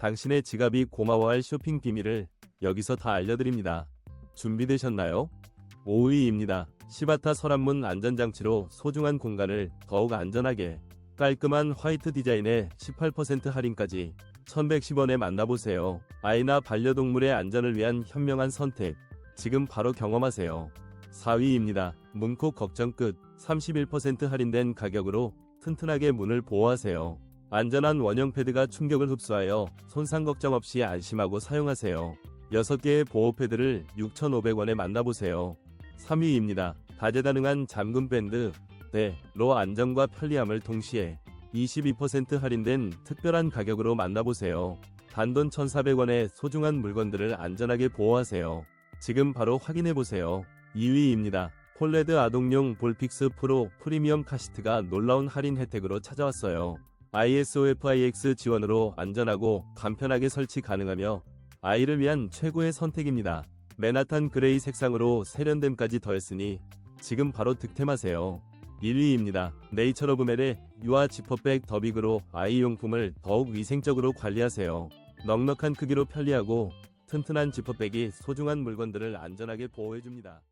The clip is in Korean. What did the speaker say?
당신의 지갑이 고마워할 쇼핑 비밀을 여기서 다 알려드립니다. 준비되셨나요? 5위입니다. 시바타 서랍문 안전장치로 소중한 공간을 더욱 안전하게 깔끔한 화이트 디자인에 18% 할인까지 1110원에 만나보세요. 아이나 반려동물의 안전을 위한 현명한 선택. 지금 바로 경험하세요. 4위입니다. 문콕 걱정 끝 31% 할인된 가격으로 튼튼하게 문을 보호하세요. 안전한 원형 패드가 충격을 흡수하여 손상 걱정 없이 안심하고 사용하세요. 6개의 보호 패드를 6,500원에 만나보세요. 3위입니다. 다재다능한 잠금 밴드 네,로 안정과 편리함을 동시에 22% 할인된 특별한 가격으로 만나보세요. 단돈 1,400원의 소중한 물건들을 안전하게 보호하세요. 지금 바로 확인해보세요. 2위입니다. 폴레드 아동용 볼픽스 프로 프리미엄 카시트가 놀라운 할인 혜택으로 찾아왔어요. ISOFIX 지원으로 안전하고 간편하게 설치 가능하며 아이를 위한 최고의 선택입니다. 맨하탄 그레이 색상으로 세련됨까지 더했으니 지금 바로 득템하세요. 1위입니다. 네이처 러브멜의 유아 지퍼백 더빅으로 아이 용품을 더욱 위생적으로 관리하세요. 넉넉한 크기로 편리하고 튼튼한 지퍼백이 소중한 물건들을 안전하게 보호해줍니다.